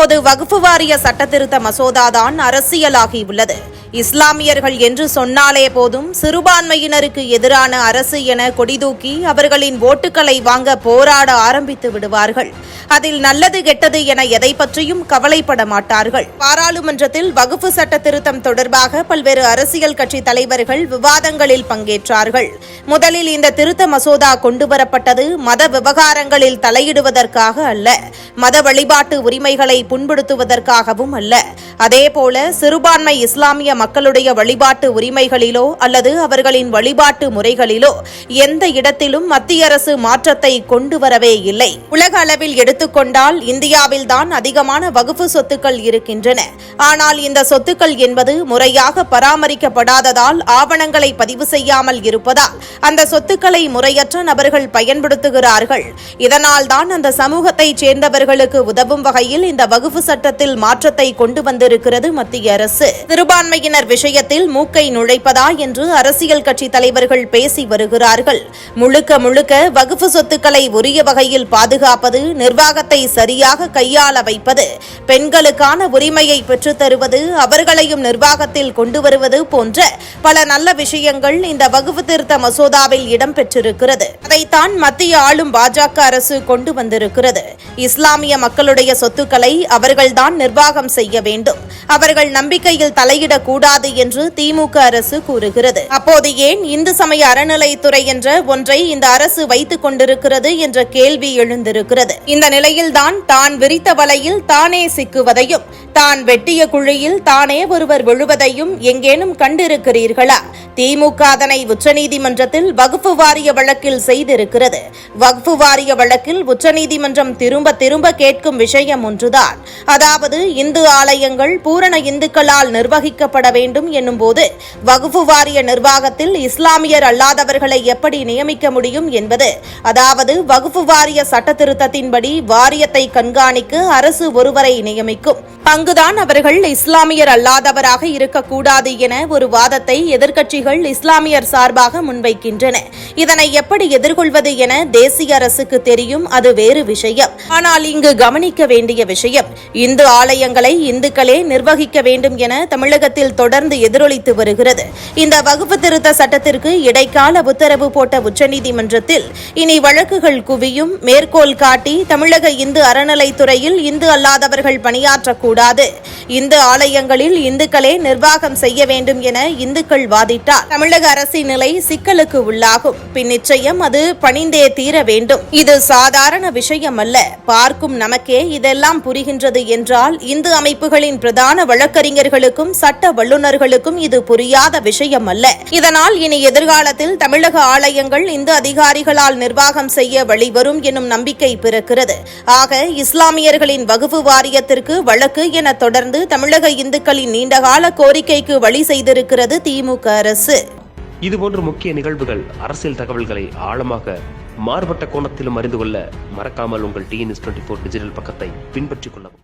தற்போது வகுப்பு வாரிய சட்டத்திருத்த மசோதாதான் அரசியலாகியுள்ளது. இஸ்லாமியர்கள் என்று சொன்னாலே போதும் சிறுபான்மையினருக்கு எதிரான அரசு என கொடிதூக்கி அவர்களின் ஓட்டுகளை வாங்க போராட ஆரம்பித்து விடுவார்கள். அதில் நல்லது கெட்டது என எதை பற்றியும் கவலைப்பட மாட்டார்கள். பாராளுமன்றத்தில் வகுப்பு சட்ட திருத்தம் தொடர்பாக பல்வேறு அரசியல் கட்சி தலைவர்கள் விவாதங்களில் பங்கேற்றார்கள். முதலில் இந்த திருத்த மசோதா கொண்டுவரப்பட்டது மத விவகாரங்களில் தலையிடுவதற்காக அல்ல மத வழிபாட்டு உரிமைகளை புண்படுத்துவதற்காகவும் அல்ல. அதேபோல சிறுபான்மை இஸ்லாமிய மக்களுடைய வழிபாட்டு உரிமைகளிலோ அல்லது அவர்களின் வழிபாட்டு முறைகளிலோ எந்த இடத்திலும் மத்திய அரசு மாற்றத்தை கொண்டு வரவே இல்லை. உலக அளவில் எடுத்துக்கொண்டால் இந்தியாவில்தான் அதிகமான வகுப்பு சொத்துக்கள் இருக்கின்றன. ஆனால் இந்த சொத்துக்கள் என்பது முறையாக பராமரிக்கப்படாததால் ஆவணங்களை பதிவு செய்யாமல் இருப்பதால் அந்த சொத்துக்களை முறையற்ற நபர்கள் பயன்படுத்துகிறார்கள். இதனால்தான் அந்த சமூகத்தைச் சேர்ந்தவர்களுக்கு உதவும் வகையில் இந்த வகுப்பு சட்டத்தில் மாற்றத்தை கொண்டு வந்திருக்கிறது மத்திய அரசு. சிறுபான்மையினர் விஷயத்தில் மூக்கை நுழைப்பதா என்று அரசியல் கட்சி தலைவர்கள் பேசி வருகிறார்கள். முழுக்க முழுக்க வகுப்பு சொத்துக்களை உரிய வகையில் பாதுகாப்பது நிர்வாக நிர்வாகத்தை சரியாக கையாள வைப்பது பெண்களுக்கான உரிமையை பெற்றுத்தருவது அவர்களையும் நிர்வாகத்தில் கொண்டு வருவது போன்ற பல நல்ல விஷயங்கள் இந்த வகுப்பு திருத்த மசோதாவில் இடம்பெற்றிருக்கிறது. அதைத்தான் மத்திய ஆளும் பாஜக அரசு கொண்டு வந்திருக்கிறது. இஸ்லாமிய மக்களுடைய சொத்துக்களை அவர்கள்தான் நிர்வாகம் செய்ய வேண்டும். அவர்கள் நம்பிக்கையில் தலையிடக்கூடாது என்று திமுக அரசு கூறுகிறது. அப்போது ஏன் இந்து சமய அறநிலைத்துறை என்ற ஒன்றை இந்த அரசு வைத்துக் கொண்டிருக்கிறது என்ற கேள்வி எழுந்திருக்கிறது. இந்த நிலையில்தான் தான் விரித்த வலையில் தானே சிக்குவதையும் தான் வெட்டிய குழியில் தானே ஒருவர் விழுவதையும் எங்கேனும் கண்டிருக்கிறீர்களா? திமுக அதனை உச்சநீதிமன்றத்தில் வகுப்பு வாரிய வழக்கில் செய்திருக்கிறது. வகுப்பு வாரிய வழக்கில் உச்சநீதிமன்றம் திரும்ப திரும்ப கேட்கும் விஷயம் ஒன்றுதான். அதாவது இந்து ஆலயங்கள் பூரண இந்துக்களால் நிர்வகிக்கப்பட வேண்டும் என்னும் போது வகுப்பு வாரிய நிர்வாகத்தில் இஸ்லாமியர் அல்லாதவர்களை எப்படி நியமிக்க முடியும் என்பது அதாவது வகுப்பு வாரிய சட்ட திருத்தத்தின்படி வாரியத்தை கண்காணிக்க அரசு ஒருவரை நியமிக்கும். அங்குதான் அவர்கள் இஸ்லாமியர் அல்லாதவராக இருக்கக்கூடாது என ஒரு வாதத்தை எதிர்க்கட்சிகள் இஸ்லாமியர் சார்பாக முன்வைக்கின்றன. இதனை எப்படி எதிர்கொள்வது என தேசிய அரசுக்கு தெரியும் அது வேறு விஷயம். ஆனால் இங்கு கவனிக்க வேண்டிய விஷயம் இந்து ஆலயங்களை இந்துக்களே நிர்வகிக்க வேண்டும் என தமிழகத்தில் தொடர்ந்து எதிரொலித்து வருகிறது. இந்த வகுப்பு திருத்த சட்டத்திற்கு இடைக்கால உத்தரவு போட்ட உச்சநீதிமன்றத்தில் இனி வழக்குகள் குவியும். மேற்கோள் காட்டி தமிழக இந்து அறநிலைத்துறையில் இந்து அல்லாதவர்கள் பணியாற்றக்கூடாது. இந்து ஆலயங்களில் இந்துக்களே நிர்வாகம் செய்ய வேண்டும் என இந்துக்கள் வாதிட்டார். தமிழக அரசின் நிலை சிக்கலுக்கு உள்ளாகும். பின் நிச்சயம் அது பணிந்தே தீர வேண்டும். இது சாதாரண விஷயம் அல்ல பார்க்கும் நமக்கே இதெல்லாம் புரிகின்றது என்றால் இந்து அமைப்புகளின் பிரதான வழக்கறிஞர்களுக்கும் சட்ட வல்லுநர்களுக்கும் இது புரியாத விஷயம் அல்ல இதனால் இனி எதிர்காலத்தில் தமிழக ஆலயங்கள் இந்து அதிகாரிகளால் நிர்வாகம் செய்ய வழிவரும் எனும் நம்பிக்கை பிறக்கிறது. ஆக இஸ்லாமியர்களின் வகுப்பு வாரியத்திற்கு வழக்கு என தொடர்ந்து தமிழக இந்துக்களின் நீண்டகால கோரிக்கைக்கு வழி செய்திருக்கிறது திமுக அரசு. இதுபோன்ற முக்கிய நிகழ்வுகள் அரசியல் தகவல்களை ஆழமாக மாறுபட்ட கோணத்திலும் அறிந்து கொள்ள மறக்காமல் உங்கள் டிஎன்எஸ் டுவெண்ட்டி ஃபோர் டிஜிட்டல் பக்கத்தை பின்பற்றிக் கொள்ளவும்.